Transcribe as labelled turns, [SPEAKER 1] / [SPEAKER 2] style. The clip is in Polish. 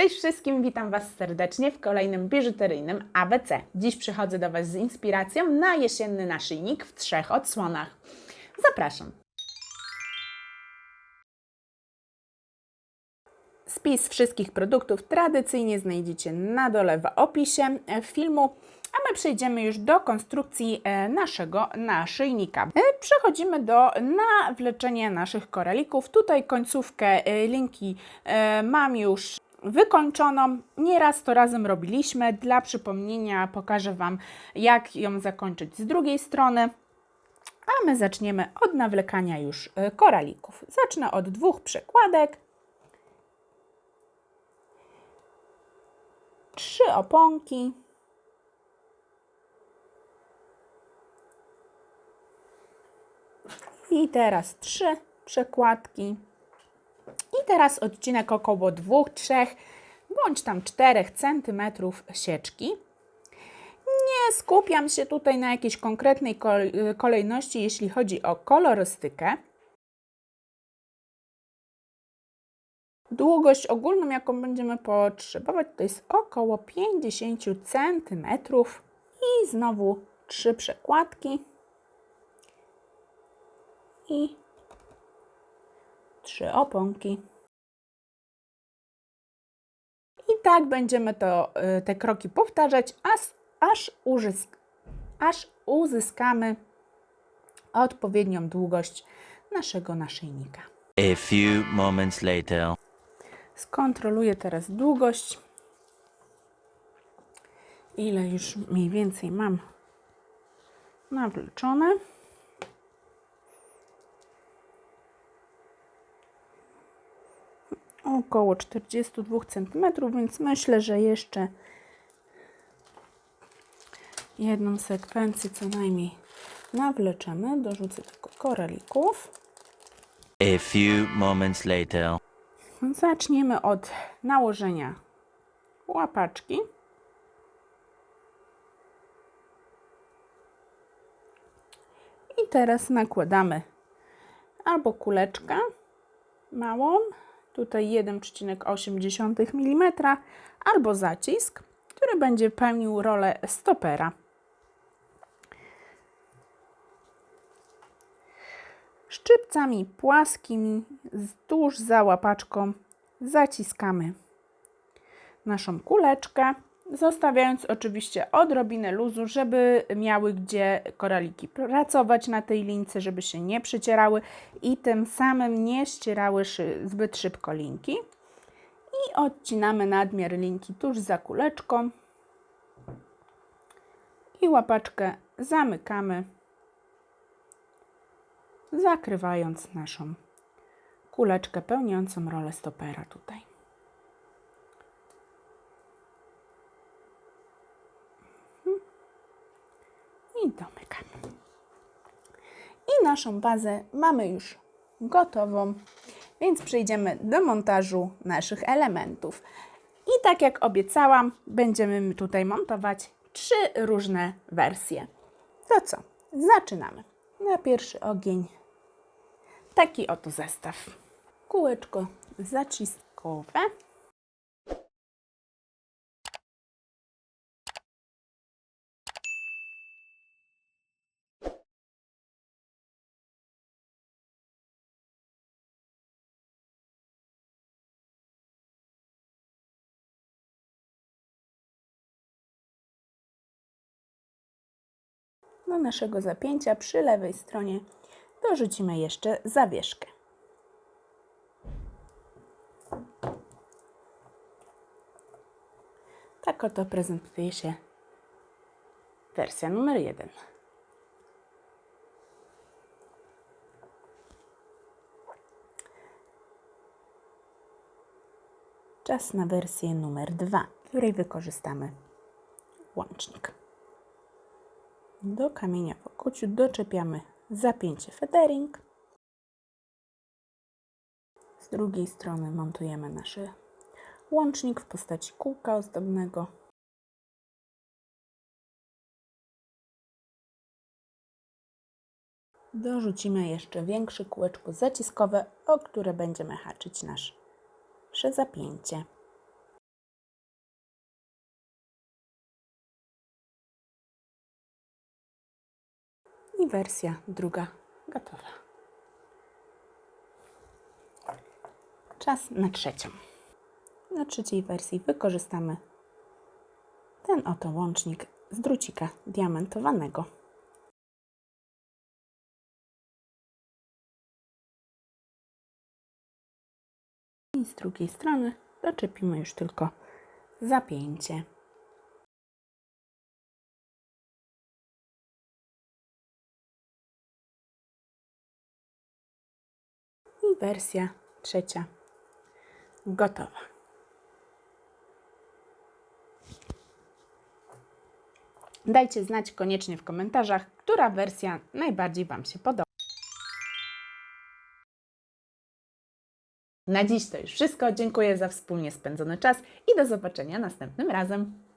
[SPEAKER 1] Cześć wszystkim, witam Was serdecznie w kolejnym biżuteryjnym ABC. Dziś przychodzę do Was z inspiracją na jesienny naszyjnik w trzech odsłonach. Zapraszam. Spis wszystkich produktów tradycyjnie znajdziecie na dole w opisie filmu, a my przejdziemy już do konstrukcji e, naszego naszyjnika. E, Przechodzimy do nawleczenia naszych koralików. Tutaj końcówkę e, linki mam już wykończoną. Nieraz to razem robiliśmy. Dla przypomnienia pokażę Wam, jak ją zakończyć z drugiej strony. A my zaczniemy od nawlekania już e, koralików. Zacznę od dwóch przekładek. trzy oponki. I teraz trzy przekładki. I teraz odcinek około 2-3 bądź tam 4 cm sieczki. Nie skupiam się tutaj na jakiejś konkretnej kol- kolejności, jeśli chodzi o kolorystykę. Długość ogólną, jaką będziemy potrzebować, to jest około 50 cm. I znowu trzy przekładki. I trzy oponki. I tak będziemy to, y, te kroki powtarzać, aż, aż, uzysk, aż uzyskamy odpowiednią długość naszego naszyjnika.
[SPEAKER 2] A few moments later.
[SPEAKER 1] Skontroluję teraz długość. Ile już mniej więcej mam nawleczone. Około 42 cm, więc myślę, że jeszcze jedną sekwencję co najmniej nawleczemy. Dorzucę tylko koralików.
[SPEAKER 2] A few moments later.
[SPEAKER 1] Zaczniemy od nałożenia łapaczki. I teraz nakładamy albo kuleczkę małą, tutaj 1,8 mm, albo zacisk, który będzie pełnił rolę stopera. Szczypcami płaskimi tuż za łapaczką zaciskamy naszą kuleczkę, zostawiając oczywiście odrobinę luzu, żeby miały gdzie koraliki pracować na tej lince, żeby się nie przycierały i tym samym nie ścierały zbyt szybko linki. I odcinamy nadmiar linki tuż za kuleczką i łapaczkę zamykamy zakrywając naszą kuleczkę pełniącą rolę stopera tutaj. I domykamy. I naszą bazę mamy już gotową, więc przejdziemy do montażu naszych elementów. I tak jak obiecałam, będziemy tutaj montować trzy różne wersje. To co? Zaczynamy. Na pierwszy ogień taki oto zestaw. Kółeczko zaciskowe. Do naszego zapięcia przy lewej stronie dorzucimy jeszcze zawieszkę. Tak oto prezentuje się wersja numer jeden. Czas na wersję numer dwa, w której wykorzystamy łącznik. Do kamienia w okuciu doczepiamy zapięcie feathering. Z drugiej strony montujemy nasz łącznik w postaci kółka ozdobnego. Dorzucimy jeszcze większe kółeczko zaciskowe, o które będziemy haczyć nasze zapięcie. I wersja druga gotowa. Czas na trzecią. Na trzeciej wersji wykorzystamy ten oto łącznik z drucika diamentowanego. I z drugiej strony doczepimy już tylko zapięcie. Wersja trzecia gotowa. Dajcie znać koniecznie w komentarzach, która wersja najbardziej Wam się podoba. Na dziś to już wszystko. Dziękuję za wspólnie spędzony czas i do zobaczenia następnym razem.